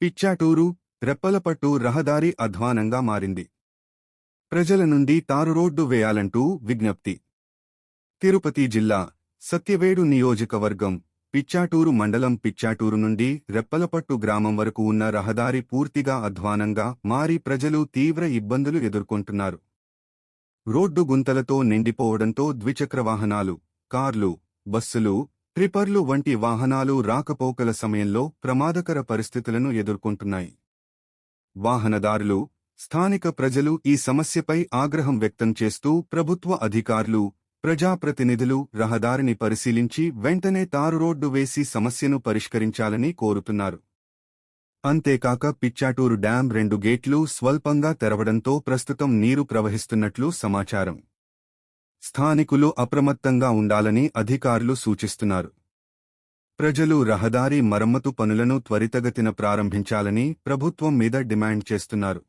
పిచ్చాటూరు రెప్పలపట్టు రహదారి అధ్వానంగా మారింది. ప్రజల నుండి తారు రోడ్డు వేయాలంటూ విజ్ఞప్తి. తిరుపతి జిల్లా సత్యవేడు నియోజకవర్గం పిచ్చాటూరు మండలం పిచ్చాటూరు నుండి రెప్పలపట్టు గ్రామం వరకు ఉన్న రహదారి పూర్తిగా అధ్వానంగా మారి ప్రజలు తీవ్ర ఇబ్బందులు ఎదుర్కొంటున్నారు. రోడ్డు గుంతలతో నిండిపోవడంతో ద్విచక్ర వాహనాలు కార్లు బస్సులు ట్రిపర్లు వంటి వాహనాలు రాకపోకల సమయంలో ప్రమాదకర పరిస్థితులను ఎదుర్కొంటున్నాయి. వాహనదారులు స్థానిక ప్రజలు ఈ సమస్యపై ఆగ్రహం వ్యక్తం చేస్తూ ప్రభుత్వ అధికారులు ప్రజాప్రతినిధులు రహదారిని పరిశీలించి వెంటనే తారు రోడ్డు వేసి సమస్యను పరిష్కరించాలని కోరుతున్నారు. అంతేకాక పిచ్చాటూరు డ్యాం రెండు గేట్లు స్వల్పంగా తెరవడంతో ప్రస్తుతం నీరు ప్రవహిస్తున్నట్లు సమాచారం. స్థానికులు అప్రమత్తంగా ఉండాలని అధికారులు సూచిస్తున్నారు. ప్రజలు రహదారి మరమ్మతు పనులను త్వరితగతిన ప్రారంభించాలని ప్రభుత్వం మీద డిమాండ్ చేస్తున్నారు.